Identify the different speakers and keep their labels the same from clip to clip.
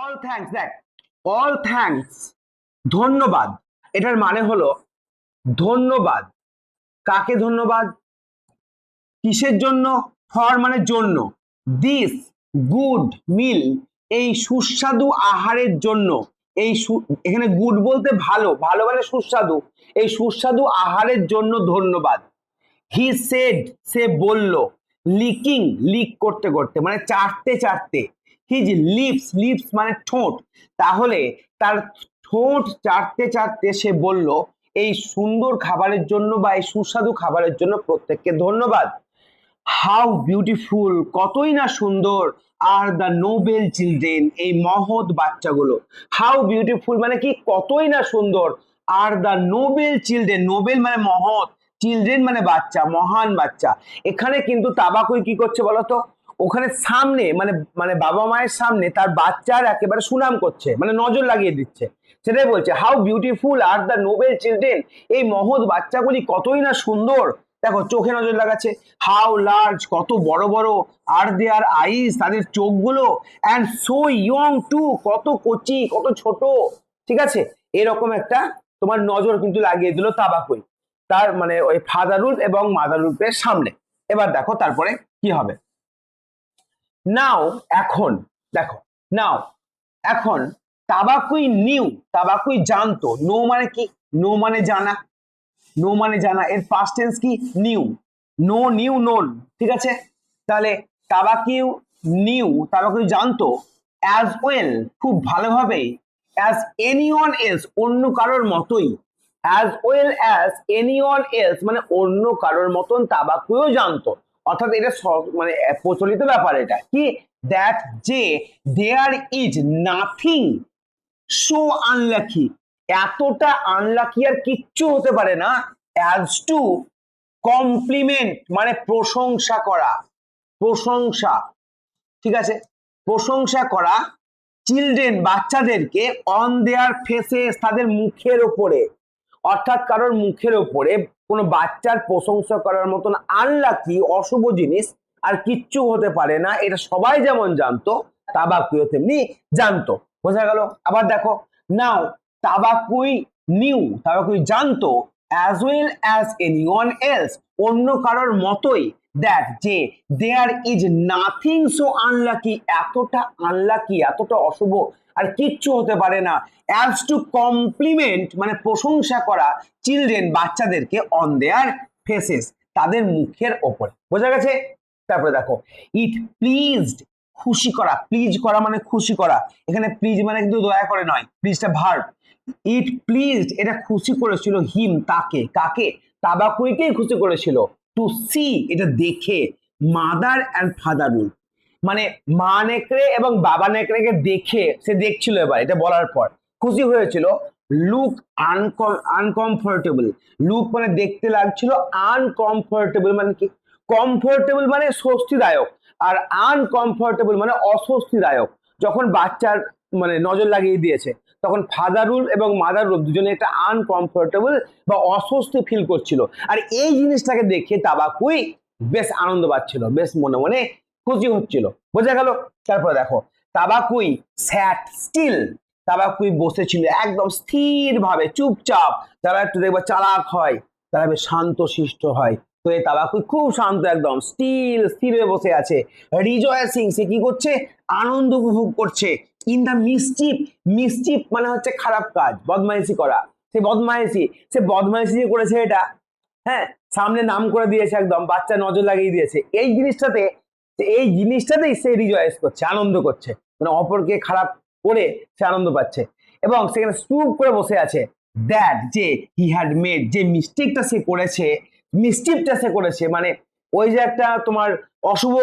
Speaker 1: All thanks দেখ all thanks ধন্যবাদ। এটার মানে হলো ধন্যবাদ। কাকে ধন্যবাদ? কিসের জন্য? ফর মানে জন্য। দিস গুড মিল এই সুস্বাদু আহারের জন্য। এই এখানে গুড বলতে ভালো ভালো মানে সুস্বাদু। এই সুস্বাদু আহারের জন্য ধন্যবাদ। হি সেড সে বলল। লিকিং লিক করতে করতে মানে চাটতে চাটতে। হিজ লিপস লিপস মানে ঠোঁট। তাহলে তার ঠোঁট চাটতে চাটতে সে বলল, এই সুন্দর খাবারের জন্য বা এই সুস্বাদু খাবারের জন্য প্রত্যেককে ধন্যবাদ। হাউ বিউটিফুল, কতই না সুন্দর আর দ্য নোবেল চিলড্রেন, এই মহৎ বাচ্চাগুলো। হাউ বিউটিফুল মানে কি, কতই না সুন্দর are the noble children, noble মানে মহৎ, চিলড্রেন মানে বাচ্চা, মহান বাচ্চা। এখানে কিন্তু তাবাকুই কি করছে বলতো? ওখানে সামনে মানে মানে বাবা মায়ের সামনে তার বাচ্চার একেবারে সুনাম করছে মানে নজর লাগিয়ে দিচ্ছে। সেটাই বলছে how beautiful are the noble children এই মহৎ বাচ্চাগুলি কতই না সুন্দর! দেখো, চোখে নজর লাগাচ্ছে। হাউ লার্জ কত বড় বড় আর দেয়ার আইস তাদের চোখগুলো অ্যান্ড সো ইয়ং টু কত কচি, কত ছোট। ঠিক আছে? এরকম একটা তোমার নজর কিন্তু লাগিয়ে দিল তাবাকুই তার মানে ওই ফাদারুল এবং মাদারুলের সামনে। এবার দেখো তারপরে কি হবে। নাও এখন, দেখো নাও এখন, তাবাকুই নিউ তাবাকুই জানতো নো মানে কি? নো মানে জানা নো মানে জানা, এর পাস্ট টেন্স কি? নিউ নো নিউ নোন ঠিক আছে? তাহলে তাবাকিউ নিউ তাবাকুই জানতো অ্যাজ ওয়েল খুব ভালোভাবে অ্যাজ এনি ওয়ান এলস অন্য কারোর মতোই as well as anyone else মানে অন্য কারোর মতন তাবাকুইও জানতো। অর্থাৎ এটা মানে প্রচলিত ব্যাপার এটা। কি? দ্যাট যে there is nothing so unlucky এতটা আনলাকি আর কিচ্ছু হতে পারে না অ্যাজ টু কমপ্লিমেন্ট মানে প্রশংসা করা। প্রশংসা, ঠিক আছে? প্রশংসা করা চিলড্রেন বাচ্চাদেরকে অন দেয়ার ফেসেস তাদের মুখের ওপরে অর্থাৎ কারোর মুখের ওপরে কোনো বাচ্চার প্রশংসা করার মতন আনলাকি অশুভ জিনিস আর কিচ্ছু হতে পারে না, এটা সবাই যেমন জানতো, তাবাকুইও তেমনি জানতো। বোঝা গেল? আবার দেখো, নাও, তাবাকুই নিউ, তাবাকুই জানতো as well as anyone else অন্য কারোর মতোই দ্যাট যে there is nothing so unlucky এতটা আনলাকি এতটা অশুভ, আর কিচ্ছু হতে পারে না। অ্যাজ টু কমপ্লিমেন্ট মানে প্রশংসা করা চিলড্রেন বাচ্চাদেরকে অন দেয়ার ফেসেস তাদের মুখের ওপরে। বোঝা গেছে? তারপরে দেখো ইট প্লিজড খুশি করা। প্লিজ করা মানে খুশি করা। এখানে প্লিজ মানে কিন্তু দয়া করে নয় প্লিজটা ভার্ব ইট প্লিজ এটা খুশি করেছিল হিম তাকে। কাকে? তাবাকুইকেই খুশি করেছিল। টু সি এটা দেখে। মাদার অ্যান্ড ফাদার ফাদারুল মানে মা নেকড়ে এবং বাবা নেকড়েকে দেখে, সে দেখছিল এবার, এটা বলার পর। খুশি হয়েছিল। লুক আনকম আনকমফোর্টেবল লুক মানে দেখতে লাগছিল আনকমফোর্টেবল মানে কি? কমফোর্টেবল মানে স্বস্তিদায়ক। আর আনকমফোর্টেবল মানে অস্বস্তিদায়ক। যখন বাচ্চার মানে নজর লাগিয়ে দিয়েছে। তখন ফাদারুল এবং মাদারুল দুজনে একটা আনকমফোর্টেবল বা অস্বস্তি ফিল করছিল। আর এই জিনিসটাকে দেখে তাবাকুই বেশ আনন্দ পাচ্ছিল, বেশ মনে মনে খুশি হচ্ছিল। বোঝা গেল? তারপরে দেখো, তাবাকুই স্যাট স্টিল তাবাকুই বসেছিল একদম স্থির ভাবে চুপচাপ। যারা একটু দেখবে চালাক হয়, তারা বেশ শান্ত শিষ্ট হয়। তো এই তাবাকুই খুব শান্ত একদম স্টিল স্থির বসে আছে। রিজয়েসিং সে কি করছে? আনন্দ উপভোগ করছে। ইন দ্য মিসচিপ মিসচিপ মানে হচ্ছে খারাপ কাজ, বদমাইশি করা। সে বদমাইশি সে বদমাইশি যে করেছে এটা হ্যাঁ? সামনে নাম করে দিয়েছে একদম, বাচ্চা নজর লাগিয়ে দিয়েছে। এই জিনিসটাতে, এই জিনিসটাতেই সে রিজয়েস করছে, আনন্দ করছে। মানে অপরকে খারাপ করে সে আনন্দ পাচ্ছে। এবং সেখানে চুপ করে বসে আছে দ্যাট যে হি হ্যাড মেড যে মিস্টেকটা সে করেছে মিস্টেকটা সে করেছে মানে ওই যে একটা তোমার অশুভ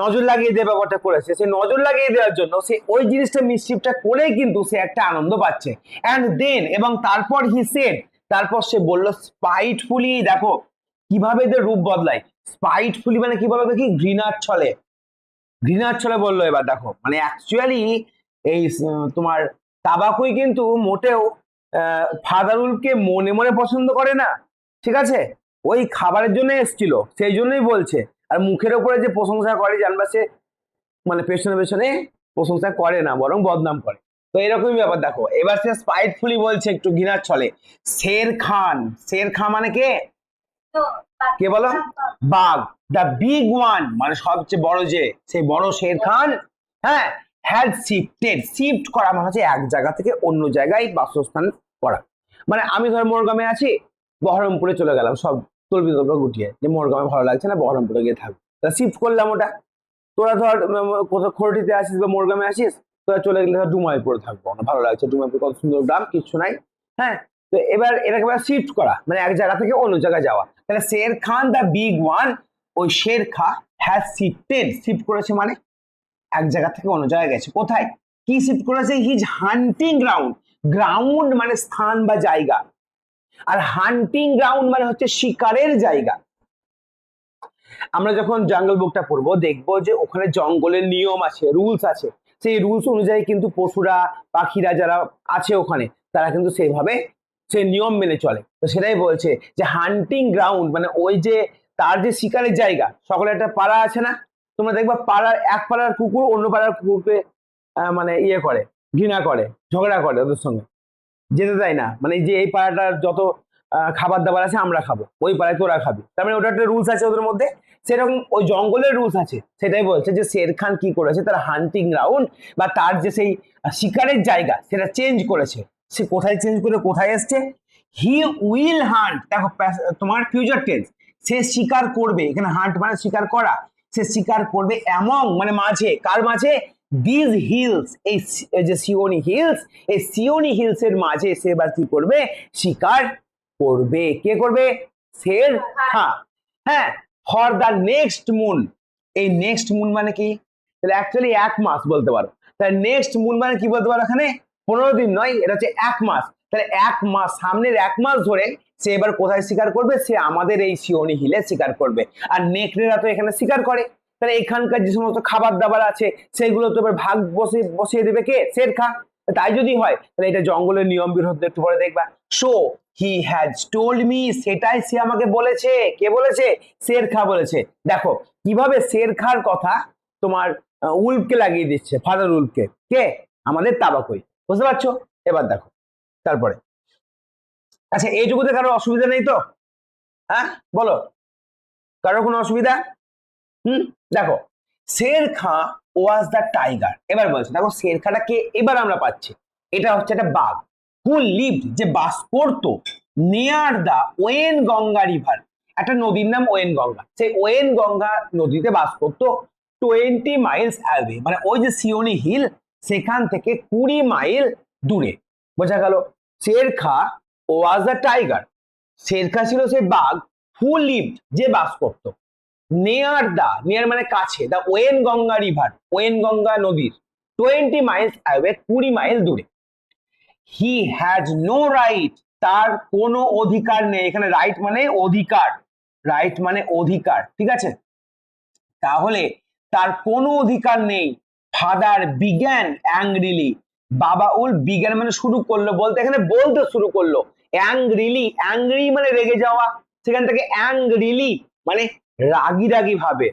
Speaker 1: নজর লাগিয়ে দেওয়া ব্যাপারটা করেছে। সে নজর লাগিয়ে দেওয়ার জন্য সে ওই জিনিসটা মিসচিপটা করেই কিন্তু সে একটা আনন্দ পাচ্ছে। অ্যান্ড দেন এবং তারপর হি সেড তারপর সে বলল স্পাইটফুলি দেখো, কীভাবে এদের রূপ বদলায়? স্পাইটফুলি মানে কি বলো দেখি ঘৃণার ছলে। ঘৃণার ছলে বলল এবার, দেখো মানে অ্যাকচুয়ালি এই তোমার তাবাকুই কিন্তু মোটেও ফাদারুলকে মনে মনে পছন্দ করে না। ঠিক আছে? ওই খাবারের জন্য এসছিল, সেই জন্যই বলছে। আর মুখের ওপরে যে প্রশংসা করে জানবা সে মানে পেছনে পেছনে প্রশংসা করে না বরং বদনাম করে। তো এরকমই ব্যাপার দেখো। এবার সে স্পাইটফুলি বলছে একটু ঘৃণার ছলে। শের খান। শের খান মানে কে? কে বলো? বাঘ। দ্য বিগ ওয়ান মানে সবচেয়ে বড় যে সেই বড় শের খান হ্যাঁ হ্যাড শিফটেড শিফট করা মানে হচ্ছে এক জায়গা থেকে অন্য জায়গায় বাসস্থান করা। মানে আমি ধর মোরগামে আছি বহরমপুরে চলে গেলাম সব তলবি তলবা গুটিয়ে, যে মোরগ্রামে ভালো লাগছে না, বহরমপুরে গিয়ে থাকব তা শিফট করলাম ওটা। তোরা ধর কোথাও খড়টিতে আসিস বা মোরগ্রামে আসিস, তোরা চলে গেলে ধর ডুমাইপুরে থাকব। না ভালো লাগছে, ডুমাইপুর কত সুন্দর গ্রাম, কিচ্ছু নাই। হ্যাঁ তো এবার এটাকে এবার শিফট করা মানে এক জায়গা থেকে অন্য জায়গায় যাওয়া। তাহলে Shere Khan the big one ওই শের খা হ্যাজ শিফটেড শিফট করেছে মানে? এক জায়গা থেকে অন্য জায়গায় গেছে। কোথায়? কি শিফট করেছে? হিজ হান্টিং গ্রাউন্ড গ্রাউন্ড মানে স্থান বা জায়গা। আর হান্টিং গ্রাউন্ড মানে হচ্ছে শিকারের জায়গা। আমরা যখন জঙ্গল বুকটা পড়ব, দেখব যে ওখানে জঙ্গলের নিয়ম আছে রুলস আছে। সেই রুলস অনুযায়ী কিন্তু পশুরা, পাখিরা যারা আছে ওখানে, তারা কিন্তু সেইভাবে সেই নিয়ম মেনে চলে। তো সেটাই বলছে যে হান্টিং গ্রাউন্ড মানে ওই যে তার যে শিকারের জায়গা, সকলে একটা পাড়া আছে না? তোমরা দেখবা পাড়ার এক পাড়ার কুকুর অন্য পাড়ার কুকুরকে মানে ইয়ে করে, ঘৃণা করে, ঝগড়া করে ওদের সঙ্গে। যেতে দেয় না। মানে যে এই পাড়াটার যত খাবার দাবার আছে আমরা খাব। ওই পাড়ায় তোরা খাবি। তার মানে ওটা একটা রুলস আছে ওদের মধ্যে। সেরকম ওই জঙ্গলের রুলস আছে। সেটাই বলছে যে শের খান কি করেছে, তার হান্টিং গ্রাউন্ড বা তার যে সেই শিকারের জায়গা, সেটা চেঞ্জ করেছে। সে কোথায় চেঞ্জ করে, কোথায় এসছে? হি উইল হান্ট দেখো তোমার ফিউচার টেন্স সে শিকার করবে। এখানে হান্ট মানে শিকার করা। সে শিকার করবে এমং মানে মাঝে, কার মাঝে? দিজ হিলস এই যে সিওনি হিলস এই সিওনি হিলস এর মাঝে সে এবার কি করবে? শিকার করবে। কে করবে? শের হ্যাঁ হ্যাঁ ফর দ্য নেক্সট মুন এই নেক্সট মুন মানে কি? তাহলে অ্যাকচুয়ালি এক মাস বলতে পারো। তাহলে নেক্সট মুন মানে কি বলতে পারো এখানে? পনেরো দিন নয়, এটা হচ্ছে এক মাস। তাহলে এক মাস, সামনের এক মাস ধরে সে এবার কোথায় শিকার করবে? সে আমাদের এই সিওনি হিলে শিকার করবে। আর নেকড়েরা তো এখানে শিকার করে। তাহলে এখানকার যে সমস্ত খাবার দাবার আছে সেগুলো তো এবার ভাগ বসে বসিয়ে দেবে কে? শের খা তাই যদি হয় তাহলে এটা জঙ্গলের নিয়ম বিরুদ্ধে একটু পরে দেখবা। So he has told me সেটাই সে আমাকে বলেছে। কে বলেছে? শের খা বলেছে। দেখো কীভাবে শের খার কথা তোমার আহ, উল্ফকে লাগিয়ে দিচ্ছে ফাদার উল্ফকে কে? আমাদের তাবাকই। বুঝতে পারছ? এবার দেখো তারপরে। আচ্ছা এইটুকুতে কারও অসুবিধা নেই তো? হ্যাঁ? বলো। কারও কোনো অসুবিধা? দেখো Shere Khan was the tiger এবার বলছে, দেখো শের খাটা কে? এবার আমরা পাচ্ছি। এটা হচ্ছে একটা বাঘ হু লিভড যে বাস করতো near the when Ganga river একটা নদীর নাম ওয়েন গঙ্গা সেই ওয়েন গঙ্গা নদীতে বাস করতো টোয়েন্টি মাইলস অ্যাওয়ে মানে ওই যে সিওনি হিল সেখান থেকে কুড়ি মাইল দূরে। বোঝা গেল? শের খা ওয়াজ দ্য টাইগার শের খা ছিল সেই বাঘ হু লিভড যে বাস করতো। নেয়ার দা নেয়ার মানে কাছে the when Ganga river when Ganga নদীর টোয়েন্টি মাইলস অ্যাওয়ে কুড়ি মাইল দূরে। হি হ্যাজ নো রাইট তার কোনো অধিকার নেই। এখানে রাইট মানে অধিকার রাইট মানে অধিকার, ঠিক আছে? তাহলে তার কোনো অধিকার নেই। ফাদার বিজ্ঞান অ্যাংরিলি বাবা উল বিজ্ঞান মানে শুরু করল, বলতে এখানে বলতে শুরু করল। অ্যাংরিলি অ্যাংরি মানে রেগে যাওয়া, সেখান থেকে অ্যাংরিলি মানে রাগি রাগি ভাবে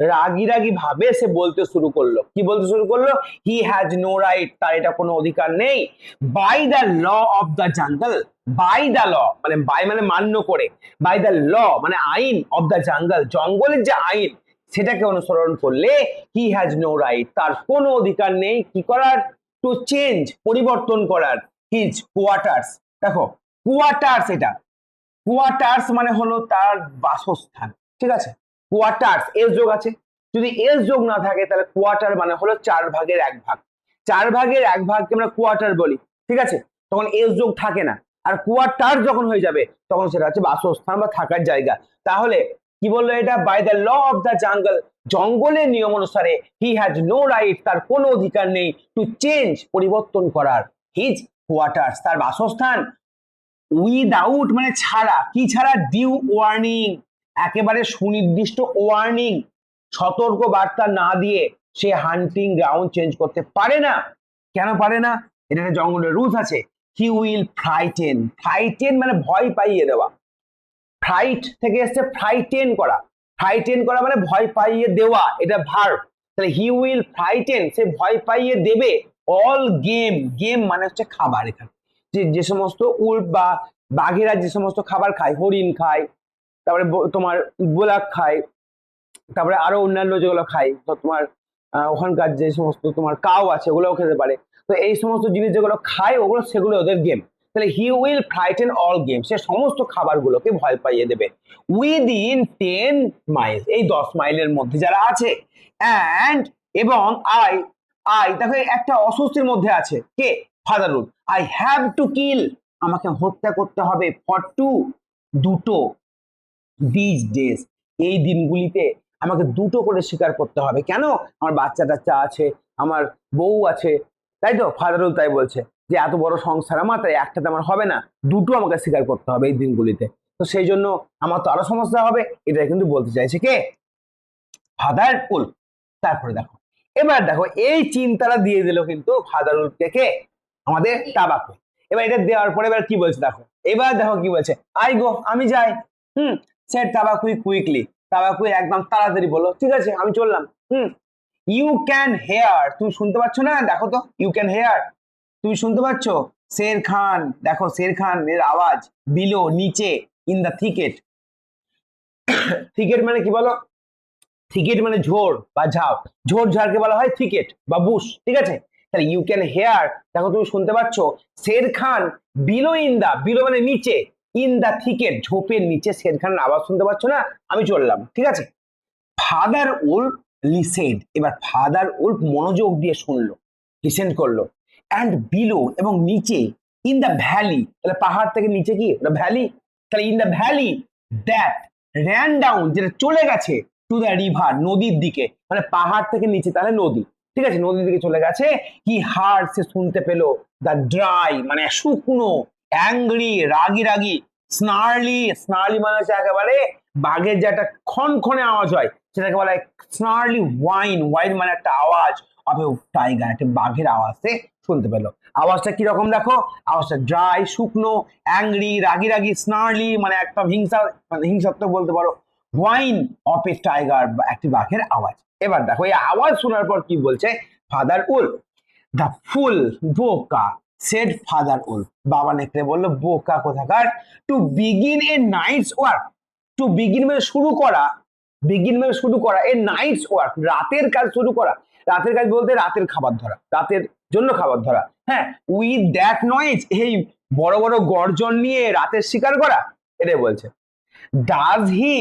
Speaker 1: রাগি রাগি ভাবে সে বলতে শুরু করল। কি বলতে শুরু করল? হি হ্যাজ নো রাইট তার এটা কোনো অধিকার নেই। By the law of the jungle by the law মানে বাই মানে মান্য করে। বাই দ্য ল মানে আইন অফ দ্য জাঙ্গল জঙ্গলের যে আইন, সেটাকে অনুসরণ করলে হি হ্যাজ নো রাইট তার কোনো অধিকার নেই। কি করার? টু চেঞ্জ পরিবর্তন করার। হিজ কোয়ার্টার্স দেখো কোয়ার্টার্স এটা। কোয়ার্টার্স মানে হলো তার বাসস্থান। ঠিক আছে? কোয়ার্টার্স এস যোগ আছে। যদি এস যোগ না থাকে, তাহলে কোয়ার্টার মানে হলো চার ভাগের এক ভাগ। চার ভাগের এক ভাগকে আমরা কোয়ার্টার বলি, ঠিক আছে? তখন এস যোগ থাকে না। আর কোয়ার্টার যখন হয়ে যাবে, তখন সেটা হচ্ছে বাসস্থান বা থাকার জায়গা। তাহলে কি বলল এটা? By the law of the jungle জঙ্গলের নিয়ম অনুসারে হি হ্যাজ নো রাইট তার কোনো অধিকার নেই টু চেঞ্জ পরিবর্তন করার হিজ কোয়ার্টার্স তার বাসস্থান। উইদাউট মানে ছাড়া, কি ছাড়া? ডিউ ওয়ার্নিং একেবারে সুনির্দিষ্ট ওয়ার্নিং সতর্ক বার্তা না দিয়ে সে হান্টিং গ্রাউন্ড চেঞ্জ করতে পারে না। কেন পারে না? এটা একটা জঙ্গলের রুলস আছে। হি উইল ফ্রাইটেন ফ্রাইটেন মানে ভয় পাইয়ে দেওয়া। ফ্রাইট থেকে এসছে ফ্রাইটেন করা। ফ্রাইটেন করা মানে ভয় পাইয়ে দেওয়া। এটা ভার্ব তাহলে হি উইল ফ্রাইটেন সে ভয় পাইয়ে দেবে অল গেম গেম মানে হচ্ছে খাবার এখানে। যে যে সমস্ত উল্ফ বা বাঘেরা যে সমস্ত খাবার খায়, হরিণ খায় তারপরে তোমার গোলাপ খায়, তারপরে আরও অন্যান্য যেগুলো খায়, তো তোমার ওখানকার যে সমস্ত তোমার কাউ আছে, ওগুলোও খেতে পারে। তো এই সমস্ত জিনিস যেগুলো খায়, ওগুলো সেগুলো ওদের গেম তাহলে he will frighten all game সে সমস্ত খাবারগুলোকে ভয় পাইয়ে দেবে। উইদিন টেন মাইল এই দশ মাইলের মধ্যে যারা আছে অ্যান্ড এবং আই আই দেখো একটা অস্বস্তির মধ্যে আছে। কে? Father Wolf I have to kill আমাকে হত্যা করতে হবে। ফর টু দুটো দিস ডেজ এই দিনগুলিতে আমাকে দুটো করে স্বীকার করতে হবে। কেন? আমার বাচ্চা টাচ্চা আছে, আমার বউ আছে, তাই তো? ফাদারুল তাই বলছে যে, এত বড় সংসার আমার, তাই একটাতে আমার হবে না। দুটো আমাকে স্বীকার করতে হবে এই দিনগুলিতে। তো সেই জন্য আমার তো আরও সমস্যা হবে এটা কিন্তু বলতে চাইছে কে? ফাদার উল। তারপরে দেখো, এবার দেখো, এই চিন্তাটা দিয়ে দিল কিন্তু ফাদার উলকে কে? আমাদের তাবাকু। এবার এটা দেওয়ার পরে এবার কি বলছে দেখো? এবার দেখো কি বলছে আই গো, আমি যাই। হুম সেট তাবাকুই কুইকলি তাবাকুই একদম তাড়াতাড়ি বলো, ঠিক আছে? আমি চললাম। হুম? ইউ ক্যান হেয়ার তুমি শুনতে পাচ্ছ না? দেখো তো ইউ ক্যান হেয়ার তুমি শুনতে পাচ্ছ? শের খান, দেখো শের খান এর আওয়াজ বিলো, নিচে ইন দা থিকেট থিকেট মানে কি বলো? থিকেট মানে ঝোড় বা ঝাউ। ঝোড় ঝাড়কে বলা হয় থিকেট বা বুশ ঠিক আছে? তাহলে ইউ ক্যান হেয়ার দেখো তুমি শুনতে পাচ্ছ? Shere Khan below in the below মানে নিচে ইন দা থিকেট ঝোপের নিচে শের খানের আওয়াজ শুনতে পাচ্ছ না? আমি চললাম ঠিক আছে? ফাদার উল্ফ লিসেড এবার ফাদার উল্ফ মনোযোগ দিয়ে শুনলো লিসেন্ড করল। অ্যান্ড বিলো এবং নিচে ইন দ্য ভ্যালি তাহলে পাহাড় থেকে নিচে কি? ওটা ভ্যালি তাহলে in the valley that ran down যেটা চলে গেছে টু দ্য রিভার নদীর দিকে মানে পাহাড় থেকে নিচে, তাহলে নদী, ঠিক আছে? নদীর দিকে চলে গেছে। কি হার সে শুনতে পেল দ্য ড্রাই মানে শুকনো অ্যাংরি রাগি রাগি স্নার্লি স্নার্লি মানে হচ্ছে একেবারে বাঘের যে একটা ক্ষণক্ষণে আওয়াজ হয়, সেটাকে বলা হয় স্নার্লি ওয়াইন ওয়াইন মানে একটা আওয়াজ অফ টাইগার একটা বাঘের আওয়াজ শুনতে পেল। আওয়াজটা কীরকম দেখো? আওয়াজটা ড্রাই শুকনো অ্যাংরি রাগি রাগি স্নার্লি মানে একটা হিংসা মানে হিংসাত্মক বলতে পারো। ওয়াইন অফ এ টাইগার একটি বাঘের আওয়াজ। এবার দেখো, এই আওয়াজ শোনার পর কি বলছে? ফাদার উল দ্য ফুল বোকা সেড ফাদার উল বাবা নেকড়ে বলল, বোকা কোথাকার। To begin a night's work to begin মানে শুরু করা বিগিন মানে শুরু করা এ নাইটস ওয়ার্ক রাতের কাজ শুরু করা। রাতের কাজ বলতে রাতের খাবার ধরা, রাতের জন্য খাবার ধরা। হ্যাঁ উইথ দ্যাট নয়েজ এই বড় বড় গর্জন নিয়ে রাতের শিকার করা, এটাই বলছে। Does he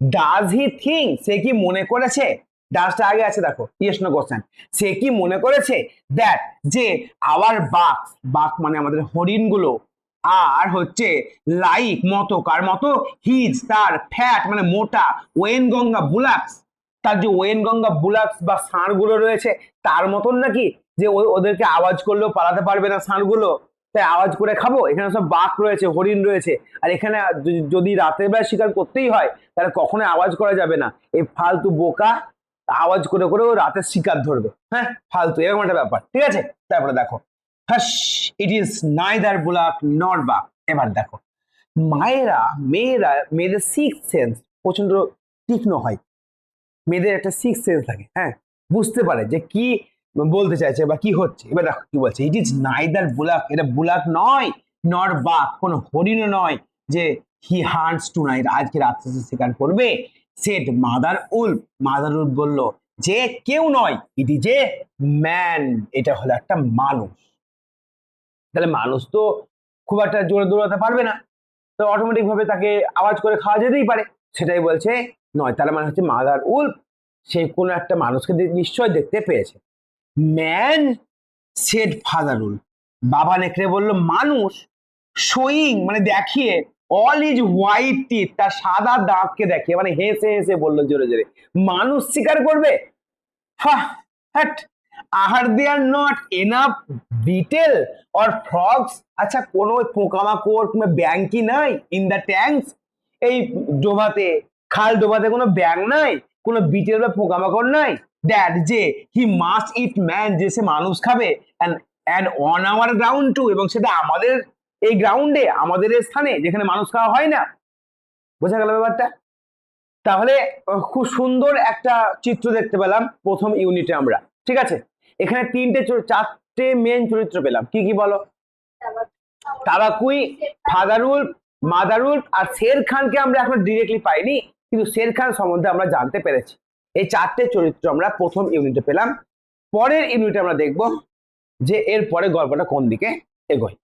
Speaker 1: does he think সে কি মনে করেছে? ডাজটা আগে আছে, দেখো। ইয়েস নো কোশ্চেন সে কি মনে করেছে? দ্যাট যে আওয়ার বাক বাক মানে আমাদের হরিণগুলো। আর হচ্ছে লাইক মতো, কার মতো? হিজ তার ফ্যাট মানে মোটা ওয়েন গঙ্গা বুলাক্স তার যে ওয়েন গঙ্গা বুলাক্স বা ষাঁড়গুলো রয়েছে, তার মতন নাকি? যে ও- ওদেরকে আওয়াজ করলেও পালাতে পারবে না ষাঁড়গুলো। তাই আওয়াজ করে খাব? এখানে সব বাঘ রয়েছে, হরিণ রয়েছে। আর এখানে যদি- রাতের বেলা শিকার করতেই হয়, তাহলে কখনোই আওয়াজ করা যাবে না। এই ফালতু বোকা আওয়াজ করে করে ও রাতের শিকার ধরবে। হ্যাঁ ফালতু, এরকম একটা ব্যাপার, ঠিক আছে? তারপরে দেখো it is neither bullock not buck এবার দেখো, মায়েরা, মেয়েরা, মেয়েদের সিক্স সেন্স প্রচণ্ড তীক্ষ্ণ হয়। মেয়েদের একটা সিক্স সেন্স থাকে হ্যাঁ বুঝতে পারে যে কি বলতে চাইছে বা কি হচ্ছে। এবার দেখো কি বলছে ইট ইজ নাইদার বুলাক এটা বুলাক নয় নট বাক কোনো হরিণও নয় যে হি হান্টস টু নাইট আজকে রাত্রে শিকার করবে। Said Mother Wolf Mother Wolf বলল, যে কেউ নয় ইট এ ম্যান এটা হলো একটা মানুষ। তাহলে মানুষ তো খুব একটা জোরে দৌড়াতে পারবে না। তো অটোমেটিক ভাবে তাকে আওয়াজ করে খাওয়া যেতেই পারে। সেটাই বলছে, নয় তাহলে মানে হচ্ছে মাদার উল সে কোনো একটা মানুষকে নিশ্চয় দেখতে পেয়েছে ম্যান সেড ফাদারুল বাবা নেকড়ে বলল, মানুষ শোয়িং মানে দেখিয়ে অল ইজ হোয়াইট টিথ তার সাদা দাঁতকে দেখে মানে হেসে হেসে বলল জোরে জোরে। মানুষ স্বীকার করবে? Hat. R they are not enough beetle or frogs আচ্ছা কোনো পোকামাকড় কিংবা ব্যাং কি নাই ইন দ্য ট্যাঙ্কস এই ডোবাতে খাল ডোবাতে কোনো ব্যাং নাই? কোনো বিটেল বা পোকামাকড় নাই? দ্যাট যে হি মাস্ট ইট ম্যান যে সে মানুষ খাবে and and on our ground to এবং সেটা আমাদের এই গ্রাউন্ডে আমাদের স্থানে, যেখানে মানুষ খাওয়া হয় না, বোঝা গেল ব্যাপারটা? তাহলে খুব সুন্দর একটা চিত্র দেখতে পেলাম প্রথম ইউনিটে আমরা, ঠিক আছে? এখানে তিনটে চারটে মেন চরিত্র পেলাম, কি কি বলো? তাবাকুই ফাদারুল, মাদারুল আর শের খানকে আমরা এখন ডিরেক্টলি পাইনি, কিন্তু শের খান সম্বন্ধে আমরা জানতে পেরেছি। এই চারটে চরিত্র আমরা প্রথম ইউনিটে পেলাম, পরের ইউনিটে আমরা দেখব যে এর পরে গল্পটা কোন দিকে এগোয়।